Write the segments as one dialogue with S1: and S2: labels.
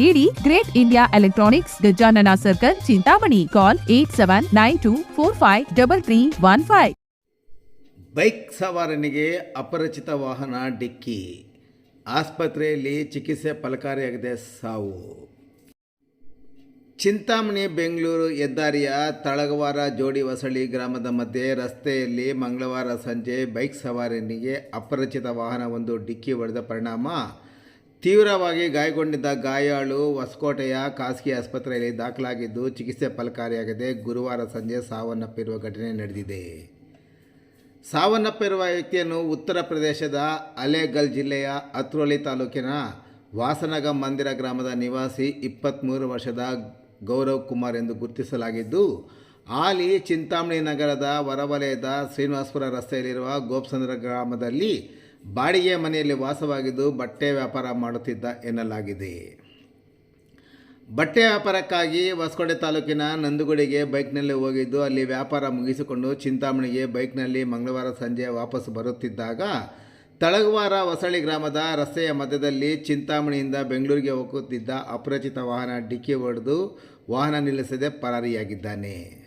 S1: ನೀಡಿ great India electronics Gajanana circle, Chintamani. Call eight seven nine two four five double three one five
S2: bike ಸವಾರನಿಗೆ ಅಪರಿಚಿತ ವಾಹನ ಡಿಕ್ಕಿ. ಆಸ್ಪತ್ರೆಯಲ್ಲಿ ಚಿಕಿತ್ಸೆ ಫಲಕಾರಿಯಾಗಿದೆ ಸಾವು. ಚಿಂತಾಮಣಿ, ಬೆಂಗಳೂರು ಹೆದ್ದಾರಿಯ ತಳಗವಾರ ಜೋಡಿ ಹೊಸಳಿ ಗ್ರಾಮದ ಮಧ್ಯೆ ರಸ್ತೆಯಲ್ಲಿ ಮಂಗಳವಾರ ಸಂಜೆ ಬೈಕ್ ಸವಾರನಿಗೆ ಅಪರಿಚಿತ ವಾಹನವೊಂದು ಡಿಕ್ಕಿ ಹೊಡೆದ ಪರಿಣಾಮ. ತೀವ್ರವಾಗಿ ಗಾಯಗೊಂಡಿದ್ದ ಗಾಯಾಳು ಹೊಸಕೋಟೆಯ ಖಾಸಗಿ ಆಸ್ಪತ್ರೆಯಲ್ಲಿ ದಾಖಲಾಗಿದ್ದು ಚಿಕಿತ್ಸೆ ಫಲಕಾರಿಯಾಗದೆ ಗುರುವಾರ ಸಂಜೆ ಸಾವನ್ನಪ್ಪಿರುವ ಘಟನೆ ನಡೆದಿದೆ. ಸಾವನ್ನಪ್ಪಿರುವ ವ್ಯಕ್ತಿಯನ್ನು ಉತ್ತರ ಪ್ರದೇಶದ ಅಲೇಗಲ್ ಜಿಲ್ಲೆಯ ಅತ್ರೋಲಿ ತಾಲೂಕಿನ ವಾಸನಗ ಮಂದಿರ ಗ್ರಾಮದ ನಿವಾಸಿ ಇಪ್ಪತ್ತ್ಮೂರು ವರ್ಷದ ಗೌರವ್ ಕುಮಾರ್ ಎಂದು ಗುರುತಿಸಲಾಗಿದ್ದು ಆಲಿ ಚಿಂತಾಮಣಿ ನಗರದ ಹೊರವಲಯದ ಶ್ರೀನಿವಾಸಪುರ ರಸ್ತೆಯಲ್ಲಿರುವ ಗೋಪ್ಸಂದ್ರ ಗ್ರಾಮದಲ್ಲಿ ಬಾಡಿಗೆ ಮನೆಯಲ್ಲಿ ವಾಸವಾಗಿದ್ದು ಬಟ್ಟೆ ವ್ಯಾಪಾರ ಮಾಡುತ್ತಿದ್ದ ಎನ್ನಲಾಗಿದೆ. ಬಟ್ಟೆ ವ್ಯಾಪಾರಕ್ಕಾಗಿ ಹೊಸಕೋಟೆ ತಾಲೂಕಿನ ನಂದುಗುಡಿಗೆ ಬೈಕ್ನಲ್ಲಿ ಹೋಗಿದ್ದು ಅಲ್ಲಿ ವ್ಯಾಪಾರ ಮುಗಿಸಿಕೊಂಡು ಚಿಂತಾಮಣಿಗೆ ಬೈಕ್ನಲ್ಲಿ ಮಂಗಳವಾರ ಸಂಜೆ ವಾಪಸ್ ಬರುತ್ತಿದ್ದಾಗ ತಳಗವಾರ ಹೊಸಳ್ಳಿ ಗ್ರಾಮದ ರಸ್ತೆಯ ಮಧ್ಯದಲ್ಲಿ ಚಿಂತಾಮಣಿಯಿಂದ ಬೆಂಗಳೂರಿಗೆ ಹೋಗುತ್ತಿದ್ದ ಅಪರಿಚಿತ ವಾಹನ ಡಿಕ್ಕಿ ಹೊಡೆದು ವಾಹನ ನಿಲ್ಲಿಸದೆ ಪರಾರಿಯಾಗಿದ್ದಾನೆ.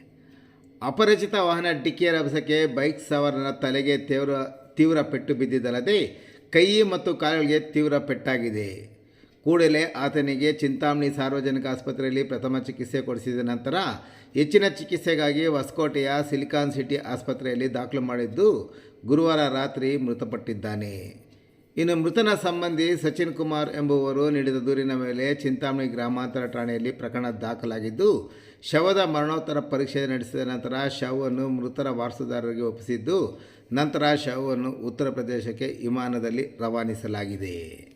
S2: ಅಪರಿಚಿತ ವಾಹನ ಡಿಕ್ಕಿಯ ರಭಸಕ್ಕೆ ಬೈಕ್ ಸವಾರನ ತಲೆಗೆ ತೀವ್ರ ತೀವ್ರ ಪೆಟ್ಟು ಬಿದ್ದಿದ್ದಲ್ಲದೆ ಕೈ ಮತ್ತು ಕಾಲುಗಳಿಗೆ ತೀವ್ರ ಪೆಟ್ಟಾಗಿದೆ. ಕೂಡಲೇ ಆತನಿಗೆ ಚಿಂತಾಮಣಿ ಸಾರ್ವಜನಿಕ ಆಸ್ಪತ್ರೆಯಲ್ಲಿ ಪ್ರಥಮ ಚಿಕಿತ್ಸೆ ಕೊಡಿಸಿದ ನಂತರ ಹೆಚ್ಚಿನ ಚಿಕಿತ್ಸೆಗಾಗಿ ಹೊಸಕೋಟೆಯ ಸಿಲಿಕಾನ್ ಸಿಟಿ ಆಸ್ಪತ್ರೆಯಲ್ಲಿ ದಾಖಲು ಮಾಡಿದ್ದು ಗುರುವಾರ ರಾತ್ರಿ ಮೃತಪಟ್ಟಿದ್ದಾನೆ. ಇನ್ನು ಮೃತನ ಸಂಬಂಧಿ ಸಚಿನ್ ಕುಮಾರ್ ಎಂಬುವರು ನೀಡಿದ ದೂರಿನ ಮೇಲೆ ಚಿಂತಾಮಣಿ ಗ್ರಾಮಾಂತರ ಠಾಣೆಯಲ್ಲಿ ಪ್ರಕರಣ ದಾಖಲಾಗಿದ್ದು, ಶವದ ಮರಣೋತ್ತರ ಪರೀಕ್ಷೆ ನಡೆಸಿದ ನಂತರ ಶವವನ್ನು ಮೃತರ ವಾರಸುದಾರರಿಗೆ ಒಪ್ಪಿಸಿದ್ದು, ನಂತರ ಶವವನ್ನು ಉತ್ತರ ಪ್ರದೇಶಕ್ಕೆ ವಿಮಾನದಲ್ಲಿ ರವಾನಿಸಲಾಗಿದೆ.